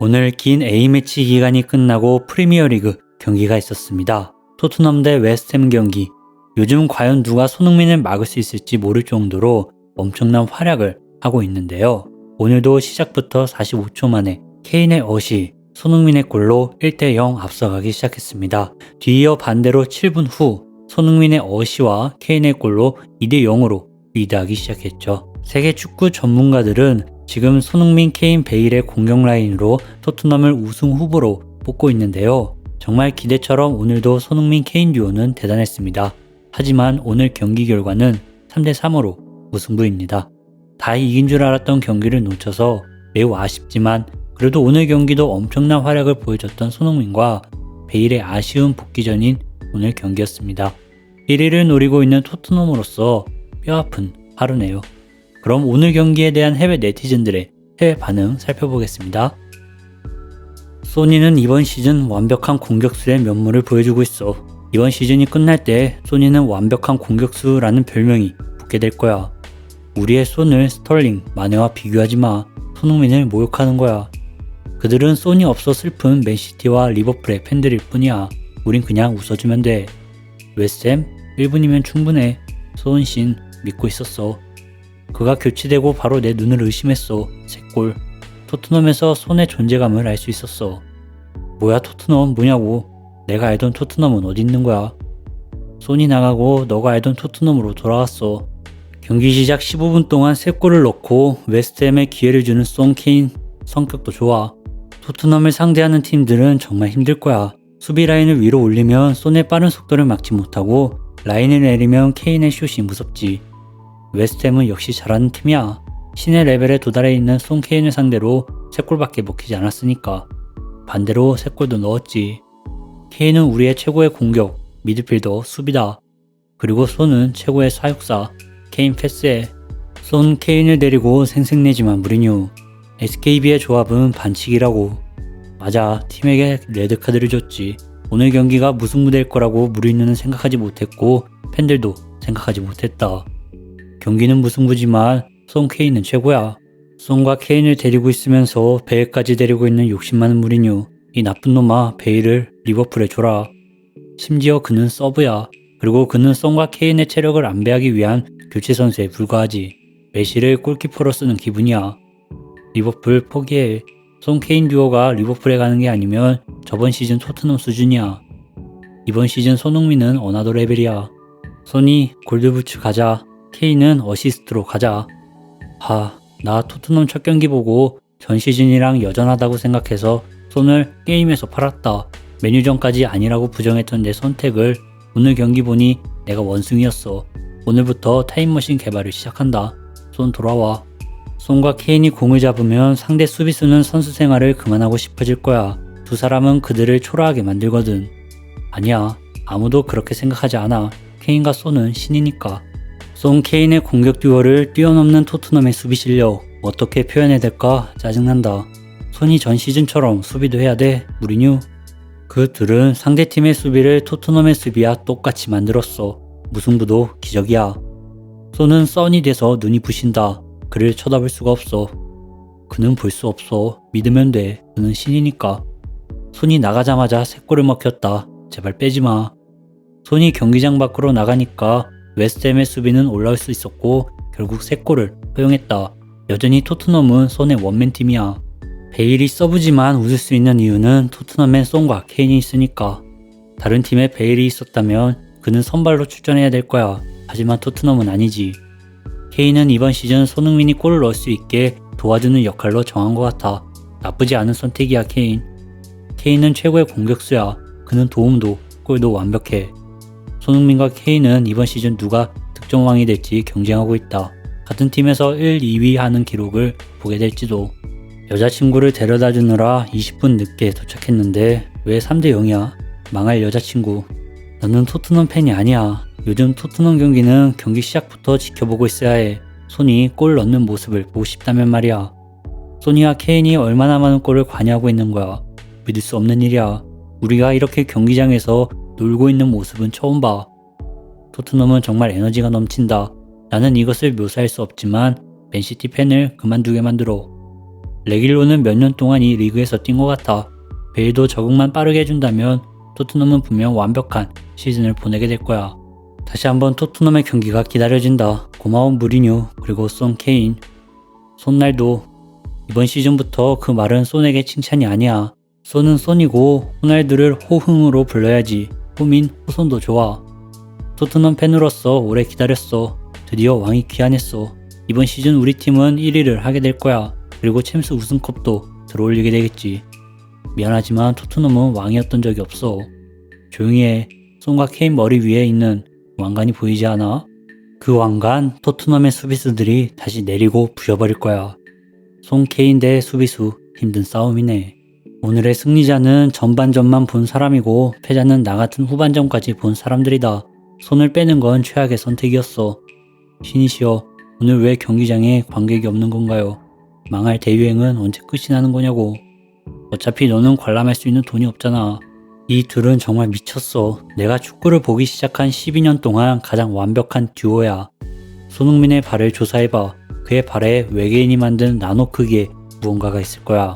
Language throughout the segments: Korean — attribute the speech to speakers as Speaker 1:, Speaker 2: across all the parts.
Speaker 1: 오늘 긴 A매치 기간이 끝나고 프리미어리그 경기가 있었습니다. 토트넘 대 웨스트햄 경기. 요즘 과연 누가 손흥민을 막을 수 있을지 모를 정도로 엄청난 활약을 하고 있는데요. 오늘도 시작부터 45초 만에 케인의 어시 손흥민의 골로 1대0 앞서가기 시작했습니다. 뒤이어 반대로 7분 후 손흥민의 어시와 케인의 골로 2대0으로 리드하기 시작했죠. 세계 축구 전문가들은 지금 손흥민, 케인, 베일의 공격 라인으로 토트넘을 우승 후보로 뽑고 있는데요. 정말 기대처럼 오늘도 손흥민, 케인 듀오는 대단했습니다. 하지만 오늘 경기 결과는 3대 3으로 무승부입니다. 다 이긴 줄 알았던 경기를 놓쳐서 매우 아쉽지만 그래도 오늘 경기도 엄청난 활약을 보여줬던 손흥민과 베일의 아쉬운 복귀전인 오늘 경기였습니다. 1위를 노리고 있는 토트넘으로서 뼈아픈 하루네요. 그럼 오늘 경기에 대한 해외 네티즌들의 해외 반응 살펴보겠습니다. 소니는 이번 시즌 완벽한 공격수의 면모를 보여주고 있어. 이번 시즌이 끝날 때 소니는 완벽한 공격수라는 별명이 붙게 될 거야. 우리의 손을 스털링, 마네와 비교하지 마. 손흥민을 모욕하는 거야. 그들은 소니 없어 슬픈 맨시티와 리버풀의 팬들일 뿐이야. 우린 그냥 웃어주면 돼. 웨스햄 1분이면 충분해. 소은신 믿고 있었어. 그가 교체되고 바로 내 눈을 의심했어. 새골. 토트넘에서 손의 존재감을 알 수 있었어. 뭐야 토트넘 뭐냐고. 내가 알던 토트넘은 어디 있는 거야. 손이 나가고 너가 알던 토트넘으로 돌아왔어. 경기 시작 15분 동안 3골을 넣고 웨스트햄에 기회를 주는 송 케인 성격도 좋아. 토트넘을 상대하는 팀들은 정말 힘들 거야. 수비 라인을 위로 올리면 손의 빠른 속도를 막지 못하고 라인을 내리면 케인의 슛이 무섭지. 웨스트햄은 역시 잘하는 팀이야. 신의 레벨에 도달해 있는 송 케인을 상대로 3골밖에 먹히지 않았으니까. 반대로 3골도 넣었지. 케인은 우리의 최고의 공격, 미드필더, 수비다. 그리고 손은 최고의 사육사, 케인 패스해. 손 케인을 데리고 생색내지만 무리뉴. SKB의 조합은 반칙이라고. 맞아, 팀에게 레드카드를 줬지. 오늘 경기가 무승부될 거라고 무리뉴는 생각하지 못했고 팬들도 생각하지 못했다. 경기는 무승부지만 송 케인은 최고야. 송과 케인을 데리고 있으면서 베일까지 데리고 있는 욕심 많은 무리뉴. 이 나쁜 놈아 베일을 리버풀에 줘라. 심지어 그는 서브야. 그리고 그는 송과 케인의 체력을 안배하기 위한 교체 선수에 불과하지. 메시를 골키퍼로 쓰는 기분이야. 리버풀 포기해. 송 케인 듀오가 리버풀에 가는 게 아니면 저번 시즌 토트넘 수준이야. 이번 시즌 손흥민은 어나더 레벨이야. 손이 골드부츠 가자. 케인은 어시스트로 가자. 하, 나 토트넘 첫 경기 보고 전 시즌이랑 여전하다고 생각해서 손을 게임에서 팔았다. 메뉴전까지 아니라고 부정했던 내 선택을 오늘 경기 보니 내가 원숭이였어. 오늘부터 타임머신 개발을 시작한다. 손 돌아와. 손과 케인이 공을 잡으면 상대 수비수는 선수 생활을 그만하고 싶어질 거야. 두 사람은 그들을 초라하게 만들거든. 아니야. 아무도 그렇게 생각하지 않아. 케인과 손은 신이니까. 송 케인의 공격 듀오를 뛰어넘는 토트넘의 수비 실력 어떻게 표현해야 될까 짜증난다. 손이 전 시즌처럼 수비도 해야 돼 무리뉴. 그들은 상대팀의 수비를 토트넘의 수비와 똑같이 만들었어. 무승부도 기적이야. 손은 썬이 돼서 눈이 부신다. 그를 쳐다볼 수가 없어. 그는 볼 수 없어. 믿으면 돼. 그는 신이니까. 손이 나가자마자 새 골을 먹혔다. 제발 빼지 마. 손이 경기장 밖으로 나가니까 웨스트햄의 수비는 올라올 수 있었고 결국 새 골을 허용했다. 여전히 토트넘은 손의 원맨 팀이야. 베일이 서브지만 웃을 수 있는 이유는 토트넘엔 송과 케인이 있으니까. 다른 팀에 베일이 있었다면 그는 선발로 출전해야 될 거야. 하지만 토트넘은 아니지. 케인은 이번 시즌 손흥민이 골을 넣을 수 있게 도와주는 역할로 정한 것 같아. 나쁘지 않은 선택이야, 케인. 케인은 최고의 공격수야. 그는 도움도, 골도 완벽해. 손흥민과 케인은 이번 시즌 누가 득점왕이 될지 경쟁하고 있다. 같은 팀에서 1, 2위 하는 기록을 보게 될지도. 여자친구를 데려다 주느라 20분 늦게 도착했는데 왜 3대 0이야? 망할 여자친구. 나는 토트넘 팬이 아니야. 요즘 토트넘 경기는 경기 시작부터 지켜보고 있어야 해. 손이 골 넣는 모습을 보고 싶다면 말이야. 소니와 케인이 얼마나 많은 골을 관여하고 있는 거야. 믿을 수 없는 일이야. 우리가 이렇게 경기장에서 놀고 있는 모습은 처음 봐. 토트넘은 정말 에너지가 넘친다. 나는 이것을 묘사할 수 없지만 맨시티 팬을 그만두게 만들어. 레길로는 몇 년 동안 이 리그에서 뛴 것 같아. 베일도 적응만 빠르게 해준다면 토트넘은 분명 완벽한 시즌을 보내게 될 거야. 다시 한번 토트넘의 경기가 기다려진다. 고마운 무리뉴 그리고 송 케인, 손날도 이번 시즌부터 그 말은 손에게 칭찬이 아니야. 손은 손이고 호날두를 호흥으로 불러야지. 호민 호손도 좋아. 토트넘 팬으로서 오래 기다렸어. 드디어 왕이 귀환했어. 이번 시즌 우리 팀은 1위를 하게 될 거야. 그리고 챔스 우승컵도 들어올리게 되겠지. 미안하지만 토트넘은 왕이었던 적이 없어. 조용히 해. 손과 케인 머리 위에 있는 왕관이 보이지 않아? 그 왕관 토트넘의 수비수들이 다시 내리고 부셔버릴 거야. 손 케인 대 수비수 힘든 싸움이네. 오늘의 승리자는 전반전만 본 사람이고 패자는 나 같은 후반전까지 본 사람들이다. 손을 빼는 건 최악의 선택이었어. 신이시여, 오늘 왜 경기장에 관객이 없는 건가요? 망할 대유행은 언제 끝이 나는 거냐고. 어차피 너는 관람할 수 있는 돈이 없잖아. 이 둘은 정말 미쳤어. 내가 축구를 보기 시작한 12년 동안 가장 완벽한 듀오야. 손흥민의 발을 조사해봐. 그의 발에 외계인이 만든 나노 크기의 무언가가 있을 거야.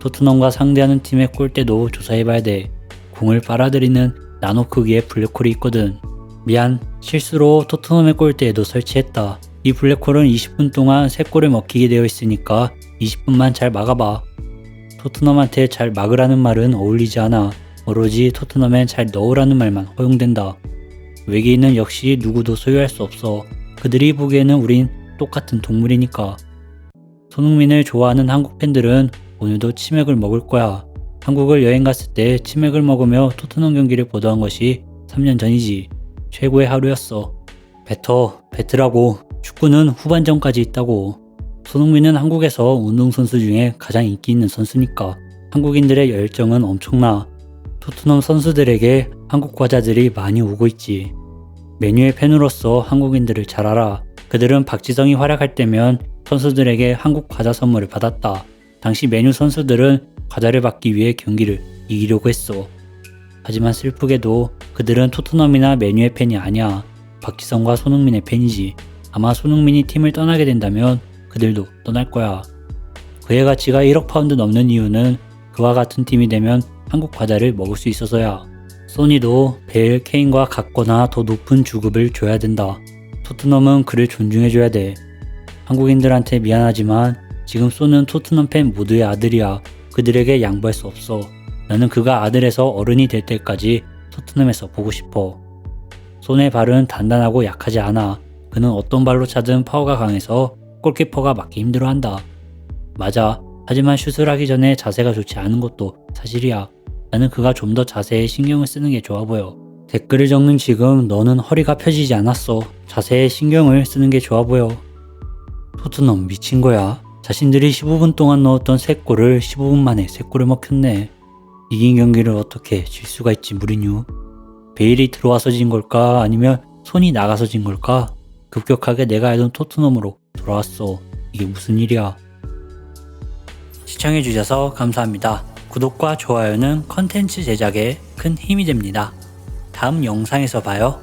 Speaker 1: 토트넘과 상대하는 팀의 골대도 조사해봐야 돼. 공을 빨아들이는 나노 크기의 블랙홀이 있거든. 미안, 실수로 토트넘의 골대에도 설치했다. 이 블랙홀은 20분 동안 3골을 먹히게 되어 있으니까 20분만 잘 막아봐. 토트넘한테 잘 막으라는 말은 어울리지 않아. 오로지 토트넘엔 잘 넣으라는 말만 허용된다. 외계인은 역시 누구도 소유할 수 없어. 그들이 보기에는 우린 똑같은 동물이니까. 손흥민을 좋아하는 한국 팬들은 오늘도 치맥을 먹을 거야. 한국을 여행 갔을 때 치맥을 먹으며 토트넘 경기를 보도한 것이 3년 전이지. 최고의 하루였어. 뱉어, 뱉으라고. 축구는 후반전까지 있다고. 손흥민은 한국에서 운동선수 중에 가장 인기 있는 선수니까. 한국인들의 열정은 엄청나. 토트넘 선수들에게 한국 과자들이 많이 오고 있지. 메뉴의 팬으로서 한국인들을 잘 알아. 그들은 박지성이 활약할 때면 선수들에게 한국 과자 선물을 받았다. 당시 메뉴 선수들은 과자를 받기 위해 경기를 이기려고 했어. 하지만 슬프게도 그들은 토트넘이나 메뉴의 팬이 아니야. 박지성과 손흥민의 팬이지. 아마 손흥민이 팀을 떠나게 된다면 그들도 떠날 거야. 그의 가치가 1억 파운드 넘는 이유는 그와 같은 팀이 되면 한국 과자를 먹을 수 있어서야. 소니도 베일 케인과 같거나 더 높은 주급을 줘야 된다. 토트넘은 그를 존중해줘야 돼. 한국인들한테 미안하지만 지금 소는 토트넘 팬 모두의 아들이야. 그들에게 양보할 수 없어. 나는 그가 아들에서 어른이 될 때까지 토트넘에서 보고 싶어. 손의 발은 단단하고 약하지 않아. 그는 어떤 발로 차든 파워가 강해서 골키퍼가 막기 힘들어한다. 맞아. 하지만 슛을 하기 전에 자세가 좋지 않은 것도 사실이야. 나는 그가 좀 더 자세에 신경을 쓰는 게 좋아 보여. 댓글을 적는 지금 너는 허리가 펴지지 않았어. 자세에 신경을 쓰는 게 좋아 보여. 토트넘 미친 거야. 자신들이 15분 동안 넣었던 3골을 15분 만에 3골을 먹혔네. 이긴 경기를 어떻게 질 수가 있지 무리뉴. 베일이 들어와서 진 걸까 아니면 손이 나가서 진 걸까? 급격하게 내가 알던 토트넘으로 돌아왔어. 이게 무슨 일이야. 시청해주셔서 감사합니다. 구독과 좋아요는 컨텐츠 제작에 큰 힘이 됩니다. 다음 영상에서 봐요.